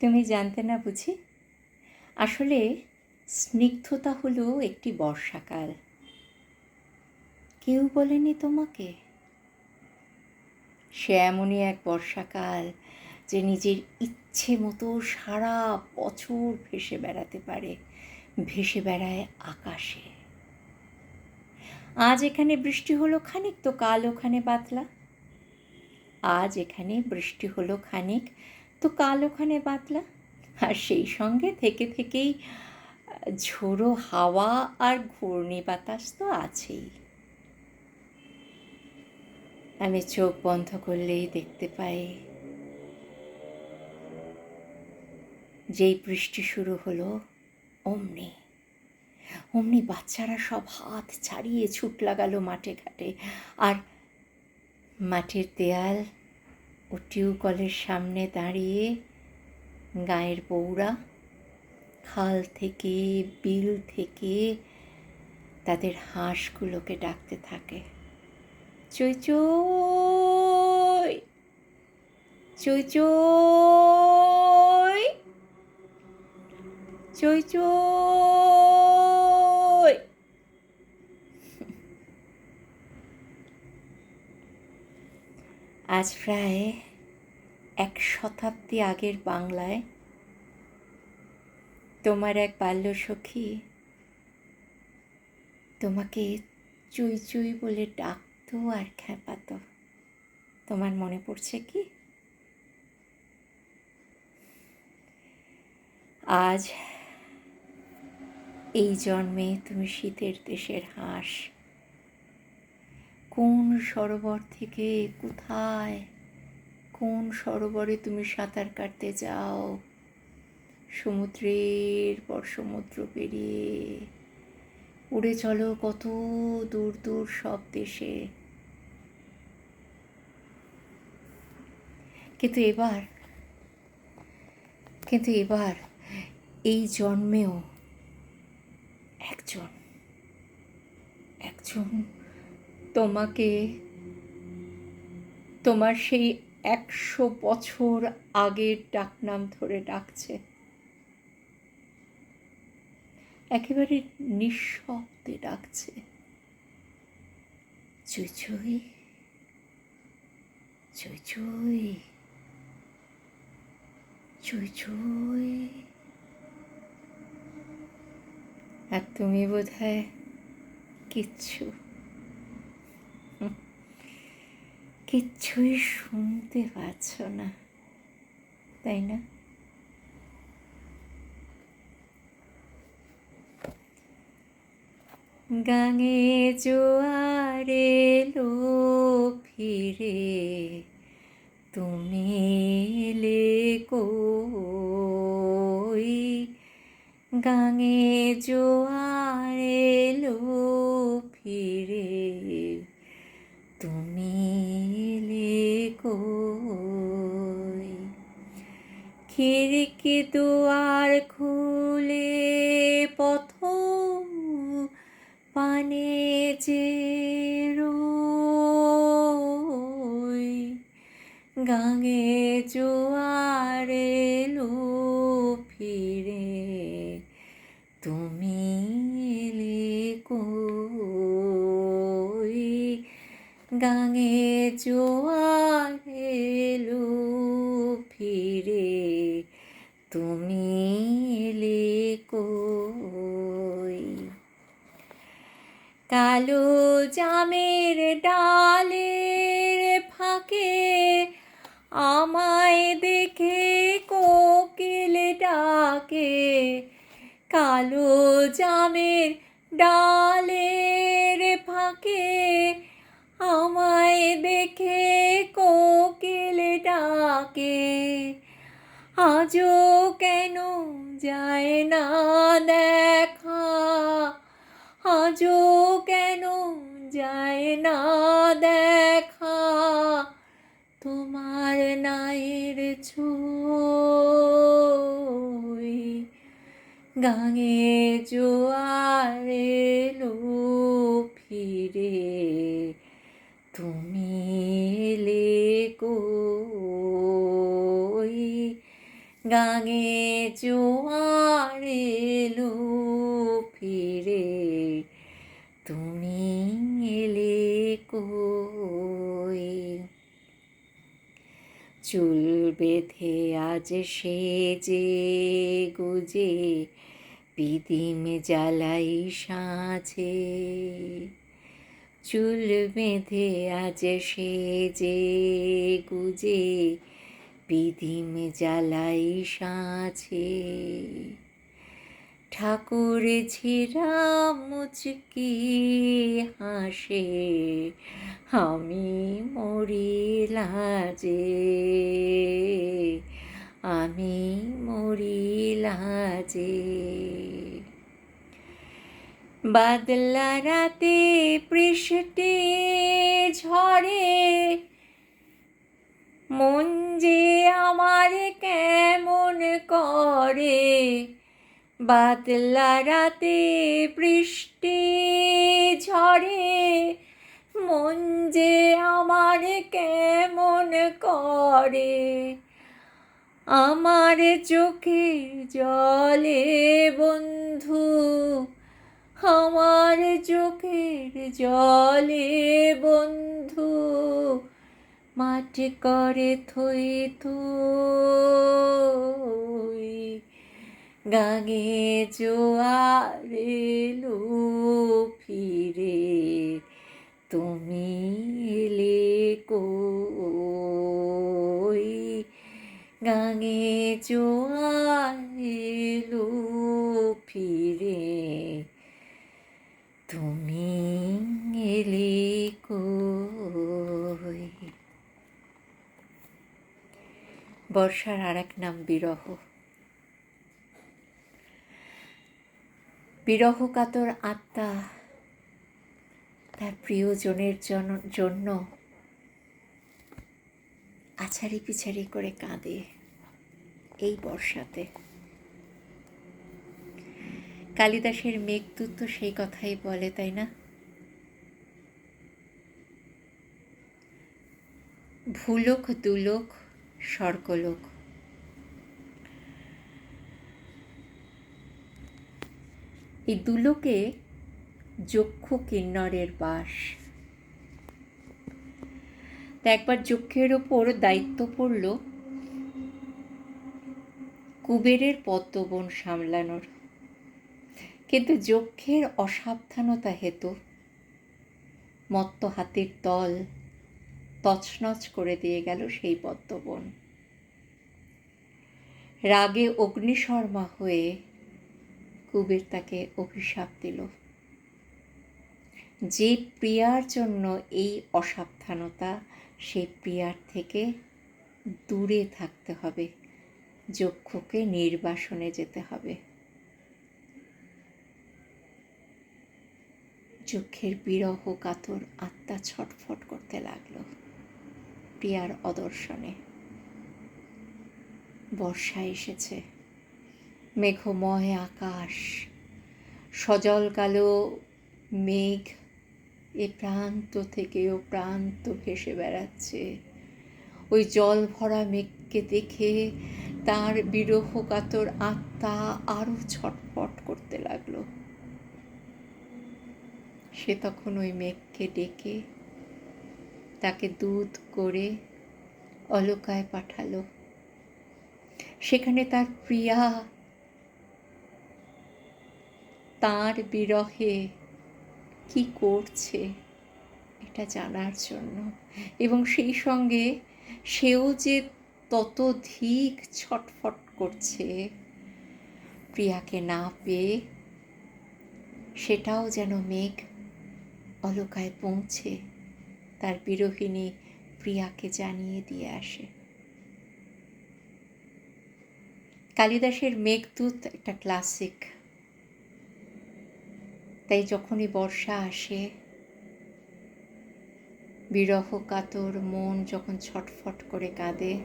তুমি জানতে না বুঝি? আসলে স্নিগ্ধতা হলো একটি বর্ষাকাল। কেউ বলেনি তোমাকে? সে এমনই এক বর্ষাকাল যে নিজের ইচ্ছে মতো সারা বছর ভেসে বেড়াতে পারে, ভেসে বেড়ায় আকাশে। আজ এখানে বৃষ্টি হলো খানিক তো কাল ওখানে বাতলা। আজ এখানে বৃষ্টি হলো খানিক তো কাল ওখানে বাতলা। আর সেই সঙ্গে থেকে থেকেই, ঝোড়ো হাওয়া আর ঘূর্ণি বাতাস তো আছেই। আমি চোখ বন্ধ করলেই দেখতে পাই, যেই বৃষ্টি শুরু হলো অমনি। অমনি বাচ্চারা সব হাত ছাড়িয়ে ছুট লাগালো মাঠে ঘাটে। আর মাঠের দেয়াল ও টিউকলের সামনে দাঁড়িয়ে গায়ের বউরা খাল থেকে, বিল থেকে তাদের হাঁসগুলোকে ডাকতে থাকে। চই চই চই। আজ প্রায় এক শতাব্দী আগের বাংলায় তোমার এক বাল্যসখী তোমাকে চুই চুই বলে ডাকতো আর খ্যাপাতো। তোমার মনে পড়ছে কি? আজ এই জন্মে তুমি শীতের দেশের হাঁস কোন সরোবর থেকে কোথায়? কোন সরোবরে তুমি সাঁতার কাটতে যাও? সমুদ্রের পর সমুদ্র পেরিয়ে উড়ে চলো কত দূর দূর সব দেশে। কিন্তু এবার কিন্তু এবার এই জন্মেও একজন একজন তোমাকে, তোমার সেই একশো বছর আগের ডাকনাম ধরে ডাকছে। একেবারে নিঃশব্দে ডাকছে। চুই চুই চুই চুই চুই চুই। আর তুমি বোধ হয় কিচ্ছু কিচ্ছুই শুনতে পাচ্ছ না, তাই না? গাঙে জোয়ারে লো ফিরে, তুমি এলে কই? গাঙে জোয়ারে লো ফিরে কই? খিড়কি দুয়ার খুলে পথ পানে যে গাঙে জোয়ারে লো ফিরে তুমি এলে গাঙে জোয়ারে লো ফিরে, তুমি এলে কই? কালো জামের ডালের ফাঁকে আমায় দেখে কোকিল ডাকে, কালো জামের ডালের ফাঁকে আমায় দেখে ডাকে আজও কেন যায় না দেখা? আজও কেন যায় না দেখা? তোমার নায়ের ছই গাঙে জোয়ারে লো ফিরে তুমি এলে কই গাঙে জোয়ার ফিরে। তুমি এলে কই? চুল বেঁধে আজ সেজে গুজে পিদিম জ্বালাই সাঁঝে চুল বেঁধে আজ সেজে গুজে পিদিম জ্বালাই সাঁঝে। ঠাকুর ঝিরা মুচকি হাসে, আমি মরি লাজে। আমি মরি লাজে। বাদলা রাতে পৃষ্ঠে ঝরে মন যে আমার কেমন করে বাতলা রাতে বৃষ্টি ঝরে, মন যে আমার কেমন করে, আমার চোখের জলে বন্ধু, আমার চোখের জলে বন্ধু। মাটি করে থই থই, গাঙে জোয়ার এলো ফিরে তুমি এলে কই? গাঙে জোয়ার এলো ফিরে তুমি বর্ষার আর এক নাম বিরহ। বিরহ কাতর আত্মা তার প্রিয়জনের জন- জন্য আছাড়ি পিছাড়ি করে কাঁদে এই বর্ষাতে। কালিদাসের মেঘদূত তো সেই কথাই বলে, তাই না? ভুলোক দুলোক স্বর্গলোক। এই দুলোকে যক্ষ কিন্নরের বাস। তা একবার যক্ষের ওপর দায়িত্ব পড়ল কুবেরের পদ্মবন সামলানোর। কিন্তু যক্ষের অসাবধানতা হেতু মত্ত হাতির দল তছনছ করে দিয়ে গেল সেই পদ্মবন। রাগে অগ্নিশর্মা হয়ে কুবের তাকে অভিশাপ দিল। যে প্রিয়ার জন্য এই অসাবধানতা সেই প্রিয়ার থেকে দূরে থাকতে হবে, যক্ষকে নির্বাসনে যেতে হবে। যক্ষের বিরহ কাতর আত্মা ছটফট করতে লাগল। প্রিয়ার অদর্শনে। বর্ষা এসেছে, মেঘময় আকাশ, সজল কালো মেঘ এ প্রান্ত থেকে ও প্রান্ত ভেসে বেড়াচ্ছে। ওই জল ভরা মেঘকে দেখে তার বিরহ কাতর আত্মা আরও ছটফট করতে লাগল। সে তখন ওই মেঘকে ডেকে তাকে দুধ করে অলকায় পাঠালো। সেখানে তার প্রিয়া তার বিরহে কি করছে এটা জানার জন্য। এবং সেই সঙ্গে সেও যে ততোধিক ছটফট করছে প্রিয়াকে না পেয়ে, সেটাও যেন মেঘ অলকায় পৌঁছে তার বিরোহিনী প্রিয়াকে জানিয়ে দিয়ে আসে। কালিদাসের মেঘদূত একটা ক্লাসিক। তাই যখনই বর্ষা আসে বিরহ কাতর মন যখন ছটফট করে কাঁদে,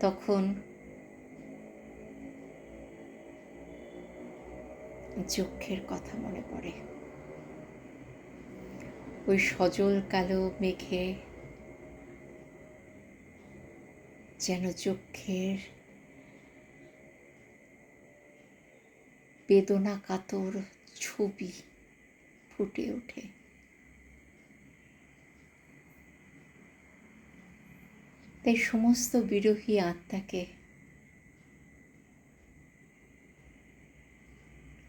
তখন যক্ষের কথা মনে পড়ে। ওই সজল কালো মেঘে যেন চক্ষের বেদনা কাতর ছবি ফুটে ওঠে। তাই সমস্ত বিরোহী আত্মাকে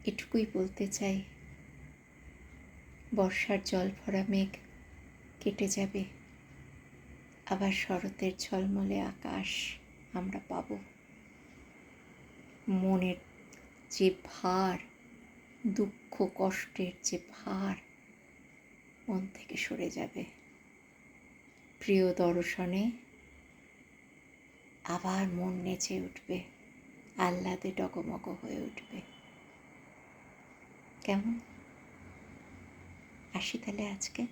এটুকুই বলতে চাই। বর্ষার জল ভরা মেঘ কেটে যাবে। আবার শরতের ঝলমলে আকাশ আমরা পাব। মনের যে ভার, দুঃখ, কষ্টের যে ভার, মন থেকে সরে যাবে। প্রিয় দর্শনে আবার মন নেচে উঠবে, আহ্লাদে ডগমগ হয়ে উঠবে। কেমন? আসি তাহলে আজকে।